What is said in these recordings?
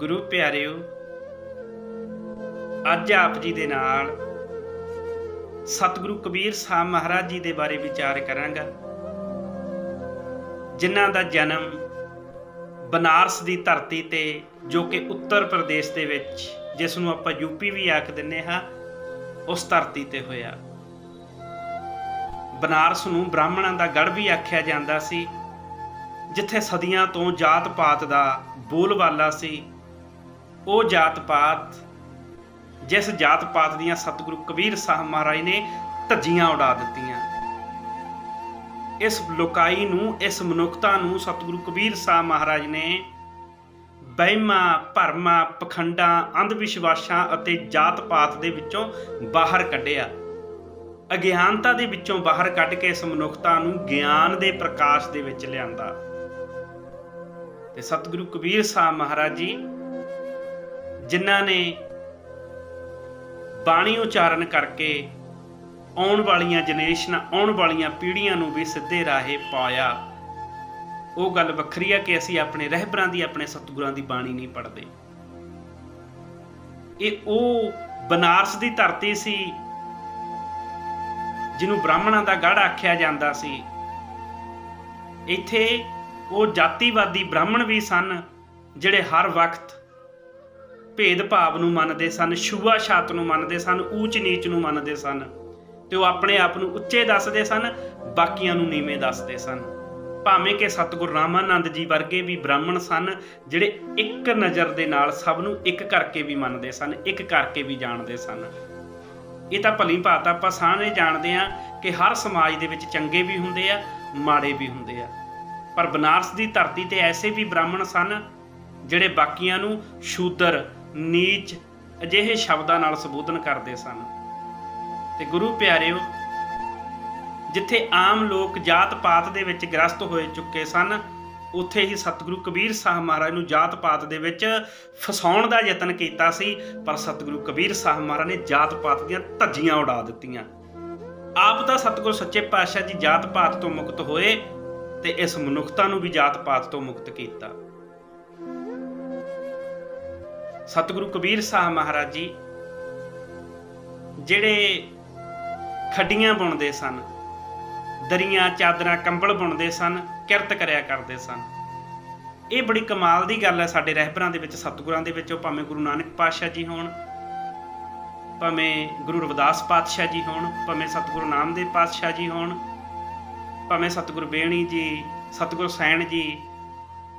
ਗੁਰੂ ਪਿਆਰਿਓ, ਅੱਜ ਆਪ ਜੀ ਦੇ ਨਾਲ ਸਤਿਗੁਰੂ ਕਬੀਰ ਸਾਹਿਬ ਮਹਾਰਾਜ ਜੀ ਦੇ ਬਾਰੇ ਵਿਚਾਰ ਕਰਾਂਗਾ, ਜਿਨ੍ਹਾਂ ਦਾ ਜਨਮ ਬਨਾਰਸ ਦੀ ਧਰਤੀ ਤੇ, ਜੋ ਕਿ ਉੱਤਰ ਪ੍ਰਦੇਸ਼ ਦੇ ਵਿੱਚ ਜਿਸ ਨੂੰ ਆਪਾਂ ਯੂਪੀ ਵੀ ਆਖ ਦਿੰਨੇ ਹਾਂ, ਉਸ ਧਰਤੀ ਤੇ ਹੋਇਆ। ਬਨਾਰਸ ਨੂੰ ਬ੍ਰਾਹਮਣਾਂ ਦਾ ਗੜ ਵੀ ਆਖਿਆ ਜਾਂਦਾ ਸੀ, ਜਿੱਥੇ ਸਦੀਆਂ ਤੋਂ ਜਾਤ ਪਾਤ ਦਾ ਬੋਲਬਾਲਾ ਸੀ ਉਹ ਜਾਤ ਪਾਤ, ਜਿਸ ਜਾਤ ਪਾਤ ਦੀਆਂ ਸਤਿਗੁਰੂ ਕਬੀਰ ਸਾਹਿਬ ਮਹਾਰਾਜ ਨੇ ਧੱਜੀਆਂ ਉਡਾ ਦਿੱਤੀਆਂ। ਇਸ ਲੋਕਾਈ ਨੂੰ, ਇਸ ਮਨੁੱਖਤਾ ਨੂੰ ਸਤਿਗੁਰੂ ਕਬੀਰ ਸਾਹਿਬ ਮਹਾਰਾਜ ਨੇ ਬਹਿਮਾ, ਭਰਮਾ, ਪਖੰਡਾਂ ਅੰਧ ਵਿਸ਼ਵਾਸਾਂ ਅਤੇ ਜਾਤ ਪਾਤ ਦੇ ਵਿੱਚੋਂ ਬਾਹਰ ਕੱਢਿਆ। ਅਗਿਆਨਤਾ ਦੇ ਵਿੱਚੋਂ ਬਾਹਰ ਕੱਢ ਕੇ ਇਸ ਮਨੁੱਖਤਾ ਨੂੰ ਗਿਆਨ ਦੇ ਪ੍ਰਕਾਸ਼ ਦੇ ਵਿੱਚ ਲਿਆਂਦਾ। ਤੇ ਸਤਿਗੁਰੂ ਕਬੀਰ ਸਾਹਿਬ ਮਹਾਰਾਜ ਜੀ ਜਿਨ੍ਹਾਂ ਨੇ ਬਾਣੀ ਉਚਾਰਨ ਕਰਕੇ ਆਉਣ ਵਾਲੀਆਂ ਜਨਰੇਸ਼ਨਾਂ ਆਉਣ ਵਾਲੀਆਂ ਪੀੜ੍ਹੀਆਂ ਨੂੰ ਵੀ ਸਿੱਧੇ ਰਾਹੇ ਪਾਇਆ। ਉਹ ਗੱਲ ਵੱਖਰੀ ਆ ਕਿ ਅਸੀਂ ਆਪਣੇ ਰਹਿਬਰਾਂ ਦੀ, ਆਪਣੇ ਸਤਿਗੁਰਾਂ ਦੀ ਬਾਣੀ ਨਹੀਂ ਪੜ੍ਹਦੇ। ਇਹ ਉਹ ਬਨਾਰਸ ਦੀ ਧਰਤੀ ਸੀ ਜਿਹਨੂੰ ਬ੍ਰਾਹਮਣਾਂ ਦਾ ਗੜ ਆਖਿਆ ਜਾਂਦਾ ਸੀ। ਇੱਥੇ ਉਹ ਜਾਤੀਵਾਦੀ ਬ੍ਰਾਹਮਣ ਵੀ ਸਨ ਜਿਹੜੇ ਹਰ ਵਕਤ ਭੇਦਭਾਵ ਨੂੰ ਮੰਨਦੇ ਸਨ ਛੂਆ ਛਾਤ ਨੂੰ ਮੰਨਦੇ ਸਨ ਊਚ ਨੀਚ ਨੂੰ ਮੰਨਦੇ ਸਨ ਤੇ ਉਹ ਆਪਣੇ ਆਪ ਨੂੰ ਉੱਚੇ ਦੱਸਦੇ ਸਨ, ਬਾਕੀਆਂ ਨੂੰ ਨੀਵੇਂ ਦੱਸਦੇ ਸਨ। ਭਾਵੇਂ ਕਿ ਸਤਿਗੁਰ ਰਾਮਾਨੰਦ ਜੀ ਵਰਗੇ ਵੀ ਬ੍ਰਾਹਮਣ ਸਨ, ਜਿਹੜੇ ਇੱਕ ਨਜ਼ਰ ਦੇ ਨਾਲ ਸਭ ਨੂੰ ਇੱਕ ਕਰਕੇ ਵੀ ਮੰਨਦੇ ਸਨ, ਇੱਕ ਕਰਕੇ ਵੀ ਜਾਣਦੇ ਸਨ। ਇਹ ਤਾਂ ਭਲੀ ਭਾਤ ਆਪਾਂ ਸਾਰੇ ਜਾਣਦੇ ਆ ਕਿ ਹਰ ਸਮਾਜ ਦੇ ਵਿੱਚ ਚੰਗੇ ਵੀ ਹੁੰਦੇ ਆ, ਮਾੜੇ ਵੀ ਹੁੰਦੇ ਆ। ਪਰ ਬਨਾਰਸ ਦੀ ਧਰਤੀ ਤੇ ਐਸੇ ਵੀ ਬ੍ਰਾਹਮਣ ਸਨ, ਜਿਹੜੇ ਬਾਕੀਆਂ ਨੂੰ ਸ਼ੂਦਰ ਨੀਚ ਅਜਿਹੇ ਸ਼ਬਦਾਂ ਨਾਲ ਸੰਬੋਧਨ ਕਰਦੇ ਸਨ। ਤੇ ਗੁਰੂ ਪਿਆਰਿਓ, ਜਿੱਥੇ ਆਮ ਲੋਕ ਜਾਤ ਪਾਤ ਦੇ ਵਿੱਚ ਗ੍ਰਸਤ ਹੋਏ ਚੁੱਕੇ ਸਨ, ਉੱਥੇ ਹੀ ਸਤਿਗੁਰੂ ਕਬੀਰ ਸਾਹਿਬ ਮਹਾਰਾਜ ਨੂੰ ਜਾਤ ਪਾਤ ਦੇ ਵਿੱਚ ਫਸਾਉਣ ਦਾ ਯਤਨ ਕੀਤਾ ਸੀ, ਪਰ ਸਤਿਗੁਰੂ ਕਬੀਰ ਸਾਹਿਬ ਮਹਾਰਾਜ ਨੇ ਜਾਤ ਪਾਤ ਦੀਆਂ ਧੱਜੀਆਂ ਉਡਾ ਦਿੱਤੀਆਂ। ਆਪ ਤਾਂ ਸਤਿਗੁਰ ਸੱਚੇ ਪਾਤਸ਼ਾਹ ਜੀ ਜਾਤ ਪਾਤ ਤੋਂ ਮੁਕਤ ਹੋਏ ਤੇ ਇਸ ਮਨੁੱਖਤਾ ਨੂੰ ਵੀ ਜਾਤ ਪਾਤ ਤੋਂ ਮੁਕਤ ਕੀਤਾ। ਸਤਿਗੁਰੂ ਕਬੀਰ ਸਾਹਿਬ ਮਹਾਰਾਜ ਜੀ, ਜਿਹੜੇ ਖੱਡੀਆਂ ਬੁਣਦੇ ਸਨ, ਦਰੀਆਂ, ਚਾਦਰਾਂ, ਕੰਬਲ ਬੁਣਦੇ ਸਨ, ਕਿਰਤ ਕਰਿਆ ਕਰਦੇ ਸਨ। ਇਹ ਬੜੀ ਕਮਾਲ ਦੀ ਗੱਲ ਹੈ ਸਾਡੇ ਰਹਿਬਰਾਂ ਦੇ ਵਿੱਚ, ਸਤਿਗੁਰਾਂ ਦੇ ਵਿੱਚ, ਉਹ ਭਾਵੇਂ ਗੁਰੂ ਨਾਨਕ ਪਾਤਸ਼ਾਹ ਜੀ ਹੋਣ, ਭਾਵੇਂ ਗੁਰੂ ਰਵਿਦਾਸ ਪਾਤਸ਼ਾਹ ਜੀ ਹੋਣ, ਭਾਵੇਂ ਸਤਿਗੁਰੂ ਨਾਮਦੇਵ ਪਾਤਸ਼ਾਹ ਜੀ ਹੋਣ, ਭਾਵੇਂ ਸਤਿਗੁਰੂ ਬੇਣੀ ਜੀ, ਸਤਿਗੁਰੂ ਸੈਣ ਜੀ,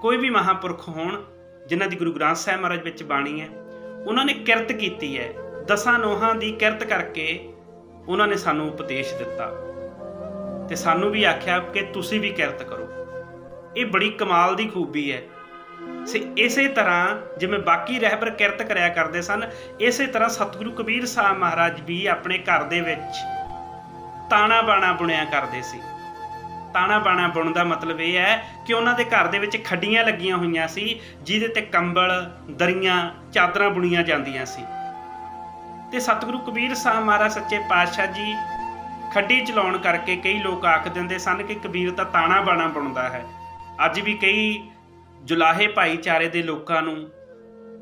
ਕੋਈ ਵੀ ਮਹਾਪੁਰਖ ਹੋਣ ਜਿਨ੍ਹਾਂ ਦੀ ਗੁਰੂ ਗ੍ਰੰਥ ਸਾਹਿਬ ਮਹਾਰਾਜ ਵਿੱਚ ਬਾਣੀ ਹੈ, ਉਹਨਾਂ ਨੇ ਕਿਰਤ ਕੀਤੀ ਹੈ। ਦਸਾਂ ਨੋਹਾਂ ਦੀ ਕਿਰਤ ਕਰਕੇ ਉਹਨਾਂ ਨੇ ਸਾਨੂੰ ਉਪਦੇਸ਼ ਦਿੱਤਾ। ਤੇ ਸਾਨੂੰ ਵੀ ਆਖਿਆ ਕਿ ਤੁਸੀਂ ਵੀ ਕਿਰਤ ਕਰੋ। ਇਹ ਬੜੀ ਕਮਾਲ ਦੀ ਖੂਬੀ ਹੈ। ਸੇ ਇਸੇ ਤਰ੍ਹਾਂ ਜਿਵੇਂ ਬਾਕੀ ਰਹਿਬਰ ਕਿਰਤ ਕਰਿਆ ਕਰਦੇ ਸਨ, ਇਸੇ ਤਰ੍ਹਾਂ ਸਤਿਗੁਰੂ ਕਬੀਰ ਸਾਹਿਬ ਮਹਾਰਾਜ ਵੀ ਆਪਣੇ ਘਰ ਦੇ ਵਿੱਚ ਤਾਣਾ ਬਾਣਾ ਬੁਣਿਆ ਕਰਦੇ ਸੀ। ਤਾਣਾ ਬਾਣਾ ਬੁਣਨ ਦਾ ਮਤਲਬ ਇਹ ਹੈ ਕਿ ਉਹਨਾਂ ਦੇ ਘਰ ਦੇ ਵਿੱਚ ਖੱਡੀਆਂ ਲੱਗੀਆਂ ਹੋਈਆਂ ਸੀ, ਜਿਹਦੇ ਤੇ ਕੰਬਲ, ਦਰੀਆਂ, ਚਾਦਰਾਂ ਬੁਣੀਆਂ ਜਾਂਦੀਆਂ ਸੀ। ਤੇ ਸਤਿਗੁਰੂ ਕਬੀਰ ਸਾਹਿਬ ਮਹਾਰਾਜ ਸੱਚੇ ਪਾਤਸ਼ਾਹ ਜੀ ਖੱਡੀ ਚਲਾਉਣ ਕਰਕੇ ਕਈ ਲੋਕ ਆਖ ਦਿੰਦੇ ਸਨ ਕਿ ਕਬੀਰ ਤਾਂ ਤਾਣਾ ਬਾਣਾ ਬੁਣਦਾ ਹੈ। ਅੱਜ ਵੀ ਕਈ ਜੁਲਾਹੇ ਭਾਈਚਾਰੇ ਦੇ ਲੋਕਾਂ ਨੂੰ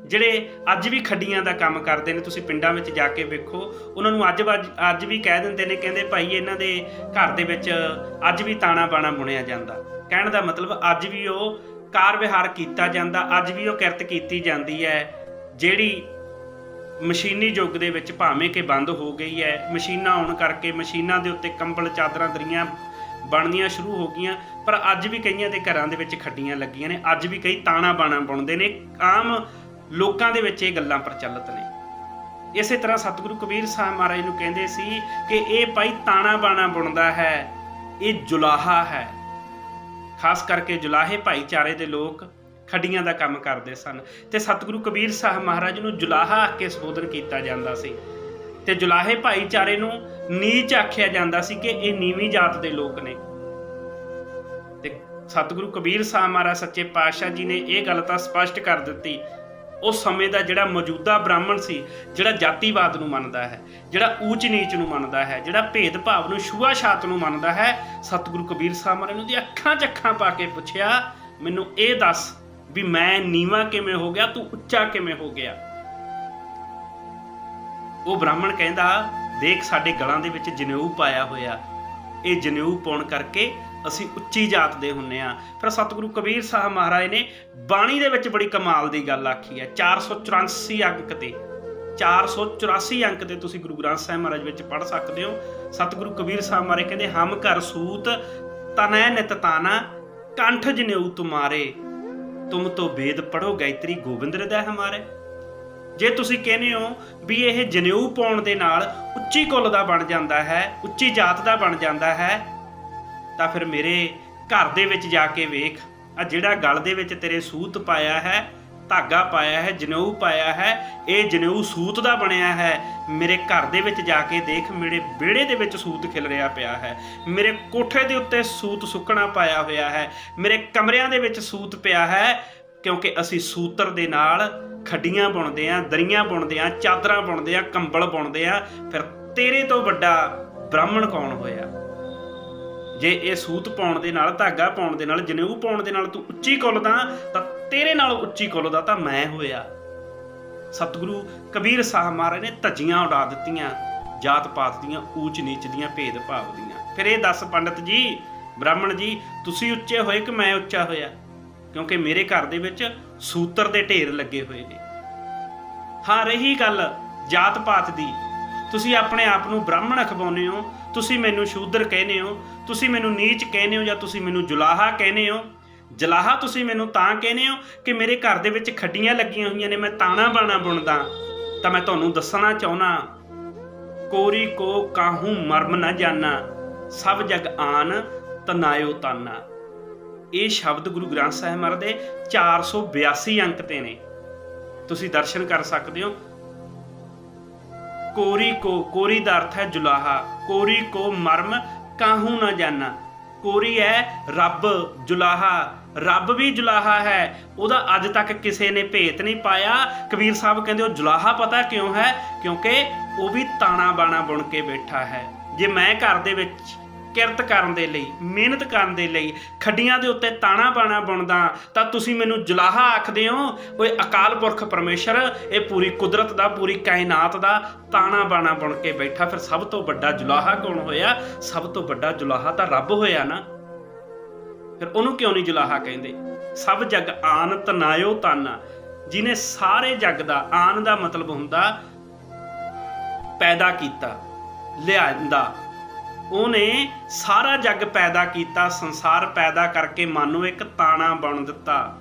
ਜਿਹੜੇ ਅੱਜ ਵੀ ਖੱਡੀਆਂ ਦਾ ਕੰਮ ਕਰਦੇ ਨੇ, ਤੁਸੀਂ ਪਿੰਡਾਂ ਵਿੱਚ ਜਾ ਕੇ ਵੇਖੋ, ਉਹਨਾਂ ਨੂੰ ਅੱਜ ਵੱਜ- ਅੱਜ ਵੀ ਕਹਿ ਦਿੰਦੇ ਨੇ, ਕਹਿੰਦੇ ਭਾਈ ਇਹਨਾਂ ਦੇ ਘਰ ਦੇ ਵਿੱਚ ਅੱਜ ਵੀ ਤਾਣਾ ਬਾਣਾ ਬੁਣਿਆ ਜਾਂਦਾ। ਕਹਿਣ ਦਾ ਮਤਲਬ ਅੱਜ ਵੀ ਉਹ ਕਾਰ ਵਿਹਾਰ ਕੀਤਾ ਜਾਂਦਾ, ਅੱਜ ਵੀ ਉਹ ਕਿਰਤ ਕੀਤੀ ਜਾਂਦੀ ਹੈ, ਜਿਹੜੀ ਮਸ਼ੀਨੀ ਯੁੱਗ ਦੇ ਵਿੱਚ ਭਾਵੇਂ ਕਿ ਬੰਦ ਹੋ ਗਈ ਹੈ, ਮਸ਼ੀਨਾਂ ਆਉਣ ਕਰਕੇ ਮਸ਼ੀਨਾਂ ਦੇ ਉੱਤੇ ਕੰਬਲ, ਚਾਦਰਾਂ, ਦਰੀਆਂ ਬਣਨੀਆਂ ਸ਼ੁਰੂ ਹੋ ਗਈਆਂ, ਪਰ ਅੱਜ ਵੀ ਕਈਆਂ ਦੇ ਘਰਾਂ ਦੇ ਵਿੱਚ ਖੱਡੀਆਂ ਲੱਗੀਆਂ ਨੇ, ਅੱਜ ਵੀ ਕਈ ਤਾਣਾ ਬਾਣਾ ਬੁਣਦੇ ਨੇ ਆਮ ਲੋਕਾਂ ਦੇ ਵਿੱਚ ਇਹ ਗੱਲਾਂ ਪ੍ਰਚਲਿਤ ਨੇ। ਇਸੇ ਤਰ੍ਹਾਂ ਸਤਿਗੁਰੂ ਕਬੀਰ ਸਾਹਿਬ ਮਹਾਰਾਜ ਨੂੰ ਕਹਿੰਦੇ ਸੀ ਕਿ ਇਹ ਭਾਈ ਤਾਣਾ ਬਾਣਾ ਬੁਣਦਾ ਹੈ, ਇਹ ਜੁਲਾਹਾ ਹੈ। ਖਾਸ ਕਰਕੇ ਜੁਲਾਹੇ ਭਾਈਚਾਰੇ ਦੇ ਲੋਕ ਖੱਡੀਆਂ ਦਾ ਕੰਮ ਕਰਦੇ ਸਨ ਤੇ ਸਤਿਗੁਰੂ ਕਬੀਰ ਸਾਹਿਬ ਮਹਾਰਾਜ ਨੂੰ ਜੁਲਾਹਾ ਆਖ ਕੇ ਸੰਬੋਧਨ ਕੀਤਾ ਜਾਂਦਾ ਸੀ। ਤੇ ਜੁਲਾਹੇ ਭਾਈਚਾਰੇ ਨੂੰ ਨੀਚ ਆਖਿਆ ਜਾਂਦਾ ਸੀ ਕਿ ਇਹ ਨੀਵੀਂ ਜਾਤ ਦੇ ਲੋਕ ਨੇ। ਤੇ ਸਤਿਗੁਰੂ ਕਬੀਰ ਸਾਹਿਬ ਮਹਾਰਾਜ ਸੱਚੇ ਪਾਤਸ਼ਾਹ ਜੀ ਨੇ ਇਹ ਗੱਲ ਤਾਂ ਸਪਸ਼ਟ ਕਰ ਦਿੱਤੀ ਉਸ ਸਮੇਂ ਦਾ ਜਿਹੜਾ ਮੌਜੂਦਾ ਬ੍ਰਾਹਮਣ ਸੀ, ਜਿਹੜਾ ਜਾਤੀਵਾਦ ਨੂੰ ਮੰਨਦਾ ਹੈ, ਜਿਹੜਾ ਊਚ ਨੀਚ ਨੂੰ ਮੰਨਦਾ ਹੈ, ਜਿਹੜਾ ਭੇਦਭਾਵ ਨੂੰ ਛੂਆ ਨੂੰ ਮੰਨਦਾ ਹੈ, ਸਤਿਗੁਰੂ ਕਬੀਰ ਸਾਹਿਬ ਮਹਾਰਾਜ ਨੂੰ ਦੀ ਅੱਖਾਂ 'ਚ ਅੱਖਾਂ ਪਾ ਕੇ ਪੁੱਛਿਆ, ਮੈਨੂੰ ਇਹ ਦੱਸ ਵੀ ਮੈਂ ਨੀਵਾ ਕਿਵੇਂ ਹੋ ਗਿਆ, ਤੂੰ ਉੱਚਾ ਕਿਵੇਂ ਹੋ ਗਿਆ? ਉਹ ਬ੍ਰਾਹਮਣ ਕਹਿੰਦਾ, ਦੇਖ ਸਾਡੇ ਗਲਾਂ ਦੇ ਵਿੱਚ ਜਨੇਊ ਪਾਇਆ ਹੋਇਆ, ਇਹ ਜਨੇਊ ਪਾਉਣ ਕਰਕੇ ਅਸੀਂ ਉੱਚੀ ਜਾਤ ਦੇ ਹੁੰਨੇ ਆ। ਫਿਰ ਸਤਿਗੁਰੂ ਕਬੀਰ ਸਾਹਿਬ ਮਹਾਰਾਜ ਨੇ ਬਾਣੀ ਦੇ ਵਿੱਚ ਬੜੀ ਕਮਾਲ ਦੀ ਗੱਲ ਆਖੀ ਹੈ। 484 ਅੰਕ ਤੇ 484 ਅੰਕ ਤੇ ਤੁਸੀਂ ਗੁਰੂ ਗ੍ਰੰਥ ਸਾਹਿਬ ਮਹਾਰਾਜ ਵਿੱਚ ਪੜ੍ਹ ਸਕਦੇ ਹੋ। ਸਤਿਗੁਰੂ ਕਬੀਰ ਸਾਹਿਬ ਮਹਾਰਾਜ ਕਹਿੰਦੇ, ਹਮ ਘਰ ਸੂਤ, ਤਨੈ ਨਿਤ ਤਾਨਾ, ਕੰਠ ਜਨੇਊ ਤੁਮਾਰੇ। ਤੁਮ ਤੋਂ ਵੇਦ ਪੜੋ ਗਾਇਤਰੀ ਗੋਬਿੰਦ ਹਿਰਦੈ ਹਮਾਰੇ। ਜੇ ਤੁਸੀਂ ਕਹਿੰਦੇ ਹੋ ਵੀ ਇਹ ਜਨੇਊ ਪਾਉਣ ਦੇ ਨਾਲ ਉੱਚੀ ਕੁੱਲ ਦਾ ਬਣ ਜਾਂਦਾ ਹੈ, ਉੱਚੀ ਜਾਤ ਦਾ ਬਣ ਜਾਂਦਾ ਹੈ ਤਾਂ ਫਿਰ ਮੇਰੇ ਘਰ ਦੇ ਵਿੱਚ ਜਾ ਕੇ ਵੇਖ। ਆ ਜਿਹੜਾ ਗਲ ਦੇ ਵਿੱਚ ਤੇਰੇ ਸੂਤ ਪਾਇਆ ਹੈ, ਧਾਗਾ ਪਾਇਆ ਹੈ, ਜਨੇਊ ਪਾਇਆ ਹੈ, ਇਹ ਜਨੇਊ ਸੂਤ ਦਾ ਬਣਿਆ ਹੈ। ਮੇਰੇ ਘਰ ਦੇ ਵਿੱਚ ਜਾ ਕੇ ਦੇਖ, ਮੇਰੇ ਵਿਹੜੇ ਦੇ ਵਿੱਚ ਸੂਤ ਖਿਲ ਰਿਹਾ ਪਿਆ ਹੈ। ਮੇਰੇ ਕੋਠੇ ਦੇ ਉੱਤੇ ਸੂਤ ਸੁੱਕਣਾ ਪਾਇਆ ਹੋਇਆ ਹੈ। ਮੇਰੇ ਕਮਰਿਆਂ ਦੇ ਵਿੱਚ ਸੂਤ ਪਿਆ ਹੈ, ਕਿਉਂਕਿ ਅਸੀਂ ਸੂਤਰ ਦੇ ਨਾਲ ਖੱਡੀਆਂ ਬੁਣਦੇ ਆਂ ਦਰੀਆਂ ਬੁਣਦੇ ਆਂ ਚਾਦਰਾਂ ਬੁਣਦੇ ਆਂ ਕੰਬਲ ਬੁਣਦੇ ਆਂ ਫਿਰ ਤੇਰੇ ਤੋਂ ਵੱਡਾ ਬ੍ਰਾਹਮਣ ਕੌਣ ਹੋਇਆ? ਜੇ ਇਹ ਸੂਤ ਪਾਉਣ ਦੇ ਨਾਲ, ਧਾਗਾ ਪਾਉਣ ਦੇ ਨਾਲ, ਜਨੇਊ ਪਾਉਣ ਦੇ ਨਾਲ ਤੂੰ ਉੱਚੀ ਕੁੱਲਦਾ ਤਾਂ ਤੇਰੇ ਨਾਲ ਉੱਚੀ ਕੁੱਲਦਾ ਤਾਂ ਮੈਂ ਹੋਇਆ। ਸਤਿਗੁਰੂ ਕਬੀਰ ਸਾਹਿਬ ਮਹਾਰਾਜ ਨੇ ਧੱਜੀਆਂ ਉਡਾ ਦਿੱਤੀਆਂ ਜਾਤ ਪਾਤ ਦੀਆਂ ਊਚ ਨੀਚ ਦੀਆਂ ਭੇਦ ਭਾਵ ਦੀਆਂ। ਫਿਰ ਇਹ ਦੱਸ ਪੰਡਤ ਜੀ, ਬ੍ਰਾਹਮਣ ਜੀ, ਤੁਸੀਂ ਉੱਚੇ ਹੋਏ ਕਿ ਮੈਂ ਉੱਚਾ ਹੋਇਆ? ਕਿਉਂਕਿ ਮੇਰੇ ਘਰ ਦੇ ਵਿੱਚ ਸੂਤਰ ਦੇ ਢੇਰ ਲੱਗੇ ਹੋਏ ਨੇ। ਹਾਂ, ਰਹੀ ਗੱਲ ਜਾਤ ਪਾਤ ਦੀ। ਤੁਸੀਂ ਆਪਣੇ ਆਪ ਨੂੰ ਬ੍ਰਾਹਮਣ ਅਖਵਾਉਂਦੇ ਹੋ ਤੁਸੀਂ ਮੈਨੂੰ ਸ਼ੂਦਰ ਕਹਿੰਦੇ ਹੋ, ਤੁਸੀਂ ਮੈਨੂੰ ਨੀਚ ਕਹਿੰਦੇ ਹੋ ਜਾਂ ਤੁਸੀਂ ਮੈਨੂੰ ਜੁਲਾਹਾ ਕਹਿੰਦੇ ਹੋ? ਜਲਾਹਾ ਤੁਸੀਂ ਮੈਨੂੰ ਤਾਂ ਕਹਿੰਦੇ ਹੋ ਕਿ ਮੇਰੇ ਘਰ ਦੇ ਵਿੱਚ ਖੱਡੀਆਂ ਲੱਗੀਆਂ ਹੋਈਆਂ ਨੇ, ਮੈਂ ਤਾਣਾ ਬਾਣਾ ਬੁਣਦਾ। ਤਾਂ ਮੈਂ ਤੁਹਾਨੂੰ ਦੱਸਣਾ ਚਾਹੁੰਨਾ ਕੋਰੀ ਕੋ ਕਾਹੂ ਮਰਮ ਨਾ ਜਾਣਾ ਸਭ ਜਗ ਆਨ ਤਨਾਇਓ ਤਾਨਾ। ਇਹ ਸ਼ਬਦ ਗੁਰੂ ਗ੍ਰੰਥ ਸਾਹਿਬ ਮਹਾਰਾਜ ਦੇ 482 ਅੰਕ ਤੇ ਨੇ। ਤੁਸੀਂ ਦਰਸ਼ਨ ਕਰ ਸਕਦੇ ਹੋ ਕੋਰੀ ਕੋ ਕੋਰੀ ਦਾ ਅਰਥ ਹੈ ਜੁਲਾਹਾ ਕੋਰੀ ਕੋ ਮਰਮ ਕਾਹੂ ਨਾ ਜਾਣਾ ਕੋਰੀ ਹੈ ਰੱਬ ਜੁਲਾਹਾ ਰੱਬ ਵੀ ਜੁਲਾਹਾ ਹੈ ਉਹਦਾ ਅੱਜ ਤੱਕ ਕਿਸੇ ਨੇ ਭੇਤ ਨਹੀਂ ਪਾਇਆ ਕਬੀਰ ਸਾਹਿਬ ਕਹਿੰਦੇ ਉਹ ਜੁਲਾਹਾ ਪਤਾ ਕਿਉਂ ਹੈ ਕਿਉਂਕਿ ਉਹ ਵੀ ਤਾਣਾ ਬਾਣਾ ਬੁਣ ਕੇ ਬੈਠਾ ਹੈ ਜੇ ਮੈਂ ਘਰ ਦੇ ਵਿੱਚ ਕਿਰਤ ਕਰਨ ਦੇ ਲਈ, ਮਿਹਨਤ ਕਰਨ ਦੇ ਲਈ, ਖੱਡੀਆਂ ਦੇ ਉੱਤੇ ਤਾਣਾ ਬਾਣਾ ਬੁਣਦਾ, ਤਾਂ ਤੁਸੀਂ ਮੈਨੂੰ ਜੁਲਾਹਾ ਆਖਦੇ ਹੋ, ਓਏ ਅਕਾਲ ਪੁਰਖ ਪਰਮੇਸ਼ਰ, ਇਹ ਪੂਰੀ ਕੁਦਰਤ ਦਾ, ਪੂਰੀ ਕਾਇਨਾਤ ਦਾ ਤਾਣਾ ਬਾਣਾ ਬੁਣ ਕੇ ਬੈਠਾ, ਫਿਰ ਸਭ ਤੋਂ ਵੱਡਾ ਜੁਲਾਹਾ ਕੌਣ ਹੋਇਆ? ਸਭ ਤੋਂ ਵੱਡਾ ਜੁਲਾਹਾ ਤਾਂ ਰੱਬ ਹੋਇਆ ਨਾ। ਫਿਰ ਉਹਨੂੰ ਕਿਉਂ ਨਹੀਂ ਜੁਲਾਹਾ ਕਹਿੰਦੇ? ਸਭ ਜਗ ਆਨ ਤਨਾਇਓ ਤਾਨਾ, ਜਿਨੇ ਸਾਰੇ ਜਗ ਦਾ ਆਨ ਦਾ ਮਤਲਬ ਹੁੰਦਾ, ਪੈਦਾ ਕੀਤਾ, ਲਿਆਂਦਾ। ਉਹਨੇ ਸਾਰਾ ਜੱਗ ਪੈਦਾ ਕੀਤਾ, ਸੰਸਾਰ ਪੈਦਾ ਕਰਕੇ ਮਨ ਨੂੰ ਇੱਕ ਤਾਣਾ ਬਣ ਦਿੱਤਾ।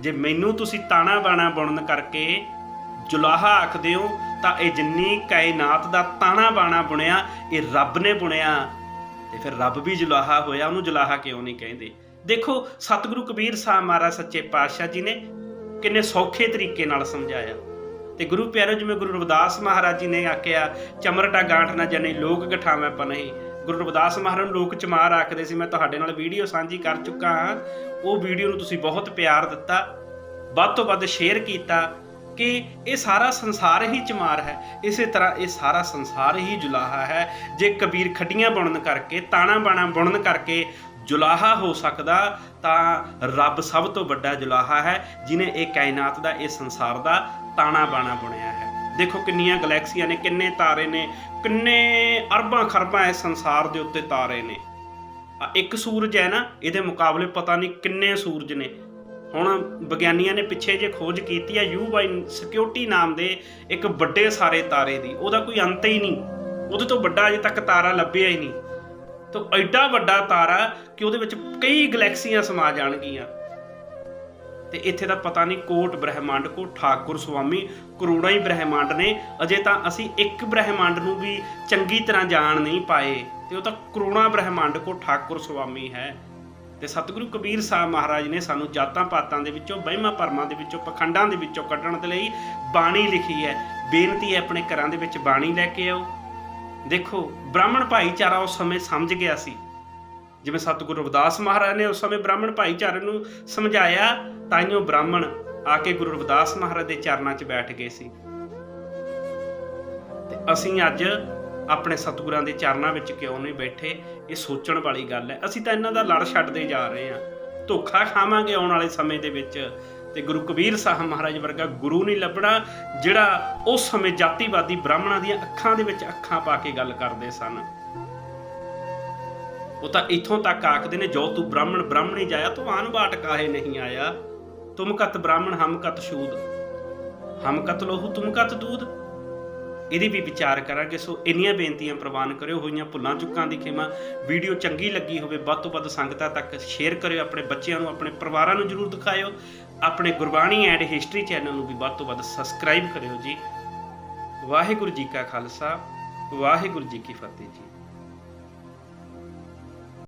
ਜੇ ਮੈਨੂੰ ਤੁਸੀਂ ਤਾਣਾ ਬਾਣਾ ਬਣਨ ਕਰਕੇ ਜੁਲਾਹਾ ਆਖਦੇ ਹੋ, ਤਾਂ ਇਹ ਜਿੰਨੀ ਕਾਇਨਾਤ ਦਾ ਤਾਣਾ ਬਾਣਾ ਬੁਣਿਆ, ਇਹ ਰੱਬ ਨੇ ਬੁਣਿਆ। ਤੇ ਫਿਰ ਰੱਬ ਵੀ ਜੁਲਾਹਾ ਹੋਇਆ, ਉਹਨੂੰ ਜੁਲਾਹਾ ਕਿਉਂ ਨਹੀਂ ਕਹਿੰਦੇ? ਦੇਖੋ, ਸਤਿਗੁਰੂ ਕਬੀਰ ਸਾਹਿਬ ਮਹਾਰਾਜ ਸੱਚੇ ਪਾਤਸ਼ਾਹ ਜੀ ਨੇ ਕਿੰਨੇ ਸੌਖੇ ਤਰੀਕੇ ਨਾਲ ਸਮਝਾਇਆ। ਤੇ ਗੁਰੂ ਪਿਆਰੋ ਜਿਵੇਂ ਗੁਰੂ ਰਵਿਦਾਸ ਮਹਾਰਾਜ ਜੀ ਨੇ ਆਖਿਆ, ਚਮਰਟਾ ਗਾਂਠ ਨਾ ਜਨੇ, ਲੋਕ ਗਠਾਵੇਂ ਪਨਹੀ। ਗੁਰੂ ਰਵਿਦਾਸ ਮਹਾਰਾਜ ਨੂੰ ਲੋਕ ਚਮਾਰ ਆਖਦੇ ਸੀ, ਮੈਂ ਤੁਹਾਡੇ ਨਾਲ ਵੀਡੀਓ ਸਾਂਝੀ ਕਰ ਚੁੱਕਾ ਹਾਂ। ਉਹ ਵੀਡੀਓ ਨੂੰ ਤੁਸੀਂ ਬਹੁਤ ਪਿਆਰ ਦਿੱਤਾ, ਵੱਧ ਤੋਂ ਵੱਧ ਸ਼ੇਅਰ ਕੀਤਾ ਕਿ ਇਹ ਸਾਰਾ ਸੰਸਾਰ ਹੀ ਚਮਾਰ ਹੈ। ਇਸੇ ਤਰ੍ਹਾਂ ਇਹ ਸਾਰਾ ਸੰਸਾਰ ਹੀ ਜੁਲਾਹਾ ਹੈ। ਜੇ ਕਬੀਰ ਖੱਡੀਆਂ ਬੁਣਨ ਕਰਕੇ, ਤਾਣਾ ਬਾਣਾ ਬੁਣਨ ਕਰਕੇ ਜੁਲਾਹਾ ਹੋ ਸਕਦਾ ਤਾਂ ਰੱਬ ਸਭ ਤੋਂ ਵੱਡਾ ਜੁਲਾਹਾ ਹੈ, ਜਿਨੇ ਇਹ ਕਾਇਨਾਤ ਦਾ, ਇਹ ਸੰਸਾਰ ਦਾ ਤਾਣਾ ਬਾਣਾ ਬੁਣਿਆ ਹੈ। ਦੇਖੋ ਕਿੰਨੀਆਂ ਗੈਲੈਕਸੀਆਂ ਨੇ, ਕਿੰਨੇ ਤਾਰੇ ਨੇ, ਕਿੰਨੇ ਅਰਬਾਂ ਖਰਬਾਂ ਇਸ ਸੰਸਾਰ ਦੇ ਉੱਤੇ ਤਾਰੇ ਨੇ। ਇੱਕ ਸੂਰਜ ਹੈ ਨਾ, ਇਹਦੇ ਮੁਕਾਬਲੇ ਪਤਾ ਨਹੀਂ ਕਿੰਨੇ ਸੂਰਜ ਨੇ। ਹੁਣ ਵਿਗਿਆਨੀਆਂ ਨੇ ਪਿੱਛੇ ਜੇ ਖੋਜ ਕੀਤੀ ਹੈ ਯੂ ਬਾਈ ਸਿਕਿਉਰਿਟੀ ਨਾਮ ਦੇ ਇੱਕ ਵੱਡੇ ਸਾਰੇ ਤਾਰੇ ਦੀ, ਉਹਦਾ ਕੋਈ ਅੰਤ ਹੀ ਨਹੀਂ। ਉਹਦੇ ਤੋਂ ਵੱਡਾ ਅਜੇ ਤੱਕ ਤਾਰਾ ਲੱਭਿਆ ਹੀ ਨਹੀਂ। ਤਾਂ ਐਡਾ ਵੱਡਾ ਤਾਰਾ ਕਿ ਉਹਦੇ ਵਿੱਚ ਕਈ ਗੈਲੈਕਸੀਆਂ ਸਮਾ ਜਾਣਗੀਆਂ। ਤੇ ਇੱਥੇ ਤਾਂ ਪਤਾ ਨਹੀਂ ਕੋਟ ਬ੍ਰਹਿਮੰਡ ਕੋ ਠਾਕੁਰ ਸੁਆਮੀ, ਕਰੋੜਾਂ ਹੀ ਬ੍ਰਹਿਮੰਡ ਨੇ, ਅਜੇ ਤਾਂ ਅਸੀਂ ਇੱਕ ਬ੍ਰਹਿਮੰਡ ਨੂੰ ਵੀ ਚੰਗੀ ਤਰ੍ਹਾਂ ਜਾਣ ਨਹੀਂ ਪਾਏ, ਤੇ ਉਹ ਤਾਂ ਕਰੋੜਾਂ ਬ੍ਰਹਿਮੰਡ ਕੋ ਠਾਕੁਰ ਸੁਆਮੀ ਹੈ। ਤੇ ਸਤਿਗੁਰੂ ਕਬੀਰ ਸਾਹਿਬ ਮਹਾਰਾਜ ਨੇ ਸਾਨੂੰ ਜਾਤਾਂ ਪਾਤਾਂ ਦੇ ਵਿੱਚੋਂ, ਵਹਿਮਾਂ ਭਰਮਾਂ ਦੇ ਵਿੱਚੋਂ, ਪਖੰਡਾਂ ਦੇ ਵਿੱਚੋਂ ਕੱਢਣ ਦੇ ਲਈ ਬਾਣੀ ਲਿਖੀ ਹੈ। ਬੇਨਤੀ ਹੈ ਆਪਣੇ ਘਰਾਂ ਦੇ ਵਿੱਚ ਬਾਣੀ ਲੈ ਕੇ ਆਓ। ਦੇਖੋ, ਬ੍ਰਾਹਮਣ ਭਾਈਚਾਰਾ ਉਸ ਸਮੇਂ ਸਮਝ ਗਿਆ ਸੀ। ਜਿਵੇਂ ਸਤਿਗੁਰੂ ਰਵਿਦਾਸ ਮਹਾਰਾਜ ਨੇ ਉਸ ਸਮੇਂ ਬ੍ਰਾਹਮਣ ਭਾਈਚਾਰੇ ਨੂੰ ਸਮਝਾਇਆ ਤਾਈਓ ਬ੍ਰਾਹਮਣ ਆ ਕੇ ਗੁਰੂ ਰਵਿਦਾਸ ਮਹਾਰਾਜ ਦੇ ਚਰਨਾਂ 'ਚ ਬੈਠ ਗਏ ਸੀ। ਤੇ ਅਸੀਂ ਅੱਜ ਆਪਣੇ ਸਤਿਗੁਰਾਂ ਦੇ ਚਰਨਾਂ ਵਿੱਚ ਕਿਉਂ ਨਹੀਂ ਬੈਠੇ, ਇਹ ਸੋਚਣ ਵਾਲੀ ਗੱਲ ਹੈ। ਅਸੀਂ ਤਾਂ ਇਹਨਾਂ ਦਾ ਲੜ ਛੱਡਦੇ ਜਾ ਰਹੇ ਹਾਂ। ਧੋਖਾ ਖਾਵਾਂਗੇ ਆਉਣ ਵਾਲੇ ਸਮੇਂ ਦੇ ਵਿੱਚ। ਤੇ ਗੁਰੂ ਕਬੀਰ ਸਾਹਿਬ ਮਹਾਰਾਜ ਵਰਗਾ ਗੁਰੂ ਨਹੀਂ ਲੱਭਣਾ, ਜਿਹੜਾ ਉਸ ਸਮੇਂ ਜਾਤੀਵਾਦੀ ਬ੍ਰਾਹਮਣਾਂ ਦੀਆਂ ਅੱਖਾਂ ਦੇ ਵਿੱਚ ਅੱਖਾਂ ਪਾ ਕੇ ਗੱਲ ਕਰਦੇ ਸਨ। ਉਹ ਤਾਂ ਇੱਥੋਂ ਤੱਕ ਆਖਦੇ ਨੇ, ਜੋ ਤੂੰ ਬ੍ਰਾਹਮਣ, ਬ੍ਰਾਹਮਣੀ ਜਾਇਆ, ਤੂੰ ਆਨ ਕਾਹੇ ਨਹੀਂ ਆਇਆ? ਤੁਮ ਕਤ ਬ੍ਰਾਹਮਣ, ਹਮ ਕਤ ਸ਼ੂਦ ਹਮ ਕਤ ਲੋਹੂ, ਤੁਮ ਕਤ ਦੂਧ ਇਹਦੀ ਵੀ ਵਿਚਾਰ ਕਰਾਂਗੇ, ਸੋ ਇੰਨੀਆਂ ਬੇਨਤੀਆਂ ਪ੍ਰਵਾਨ ਕਰਿਓ, ਹੋਈਆਂ ਭੁੱਲਾਂ ਚੁੱਕਾਂ ਦੀ ਖਿਮਾ। ਵੀਡੀਓ ਚੰਗੀ ਲੱਗੀ ਹੋਵੇ, ਵੱਧ ਤੋਂ ਵੱਧ ਸੰਗਤਾਂ ਤੱਕ ਸ਼ੇਅਰ ਕਰਿਓ, ਆਪਣੇ ਬੱਚਿਆਂ ਨੂੰ, ਆਪਣੇ ਪਰਿਵਾਰਾਂ ਨੂੰ ਜਰੂਰ ਦਿਖਾਇਓ। ਆਪਣੇ ਗੁਰਬਾਣੀ ਐਂਡ ਹਿਸਟਰੀ ਚੈਨਲ ਨੂੰ ਵੀ ਵੱਧ ਤੋਂ ਵੱਧ ਸਬਸਕ੍ਰਾਈਬ ਕਰਿਓ ਜੀ। ਵਾਹਿਗੁਰੂ ਜੀ ਕਾ ਖਾਲਸਾ, ਵਾਹਿਗੁਰੂ ਜੀ ਕੀ ਫਤਿਹ ਜੀ।